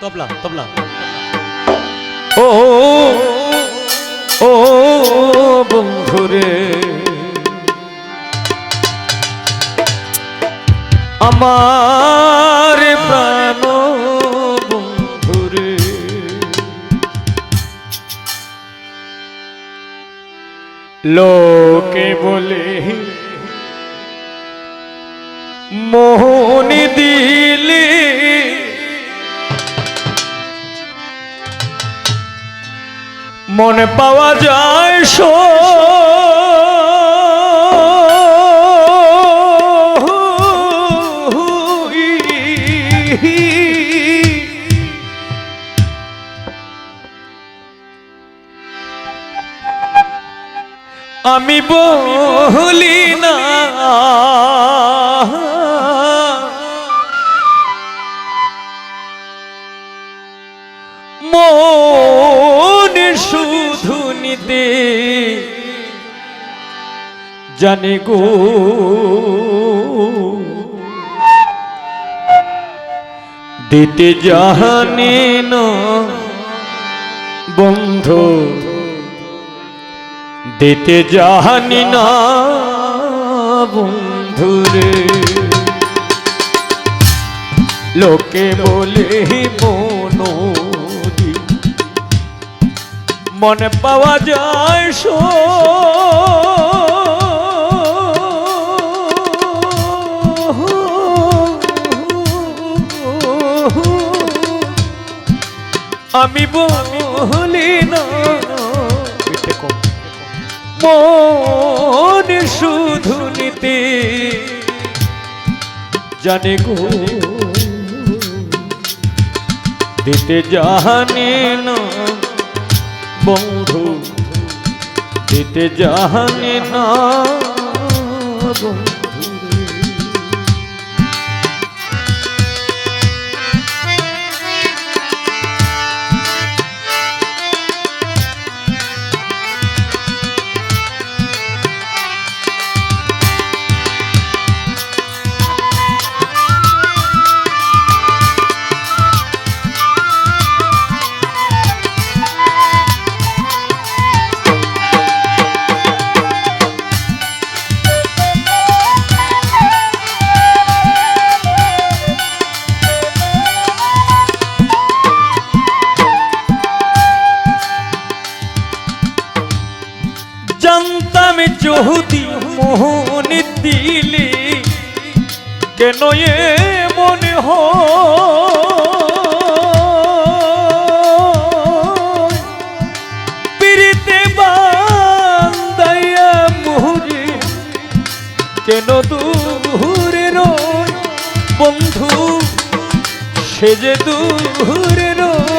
তবলা তবলা ও ও বন্ধুরে। আমার প্রাণ বন্ধুরে। লোকে বলে মোহন দিলে মনে পাওয়া যায় সো আমি বলি না। শুধু নিতে জানে গো। দিতে জানে না বন্ধু। দিতে জানি না বন্ধুরে লোকে বলে মনোদি মনে পাওয়া যায় সো। আমি বলি না। মন শুধু নিতে জানে গো। দিতে জানে না। বন্ধু দিতে জানে না জানতাম চৌদি মোহন দিলে। কেন এ মনে হয়? পিরিতে বান্দাইয়া মোহরে, কেন দূরে রয়? বন্ধু, সে যে দূরে রয়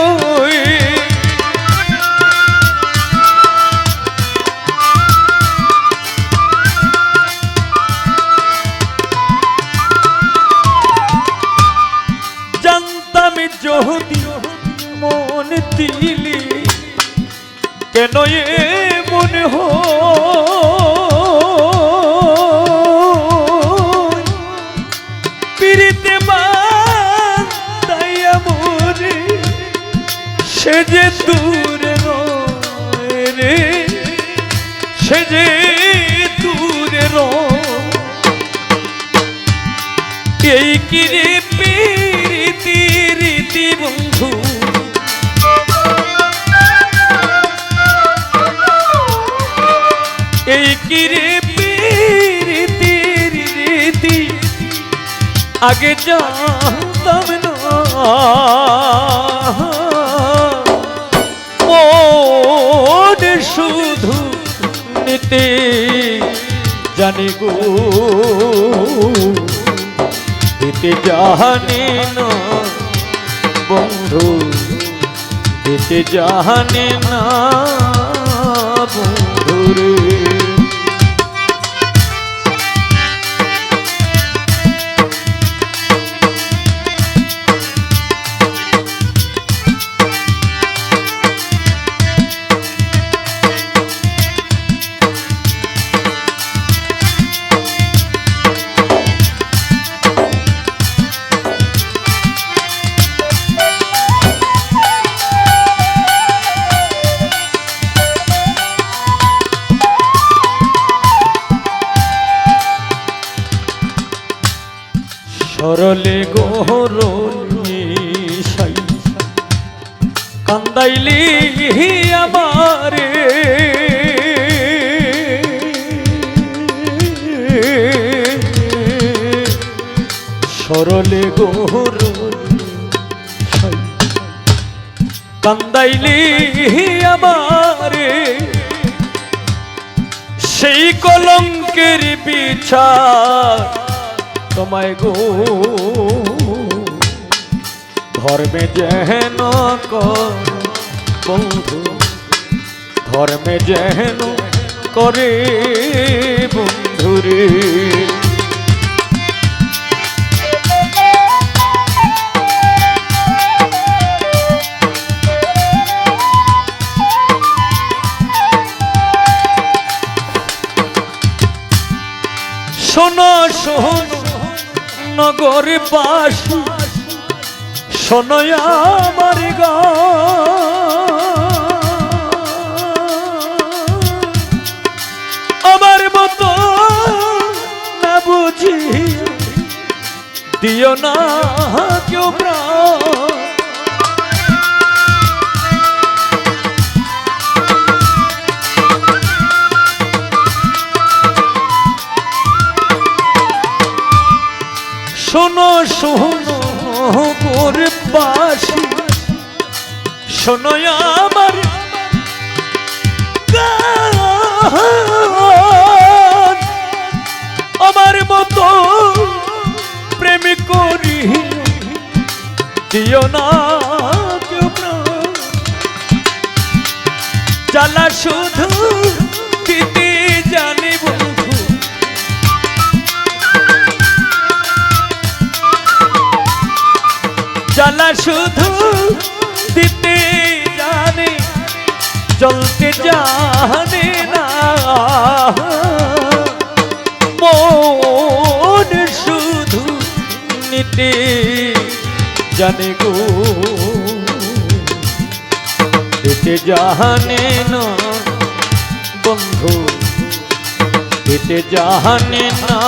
দূরে এই কিরে প্রীতি রীতি বন্ধু? এই কিরে প্রীতি রীতি? আগে জানতাম না। মন শুধু নিতে জানি গো। দিতে জানি না বন্ধু দিতে জানি না বন্ধু গোহর সাই কান্দাইলি আমারে। সরলে গোহর কান্দাইলি আমারে। সেই কলঙ্কের বিচার তোমায় গো। ধর্মে যেন বন্ধু ধর্মে যেন করে বন্ধুরে। নগর বাসী শোনো আমার। আমার মতো না বুঝি দিও না কেউ প্রাণ শোনো শোনো মোর বাসি শোনো আমার। আমার মতো প্রেম করি দিও না। জ্বালা শুধু জ্বালা শুধু দিতে জানে, চলতে জানে না। মন শুধু নিতে জানে গো। দিতে জানে না বন্ধু, দিতে জানে না।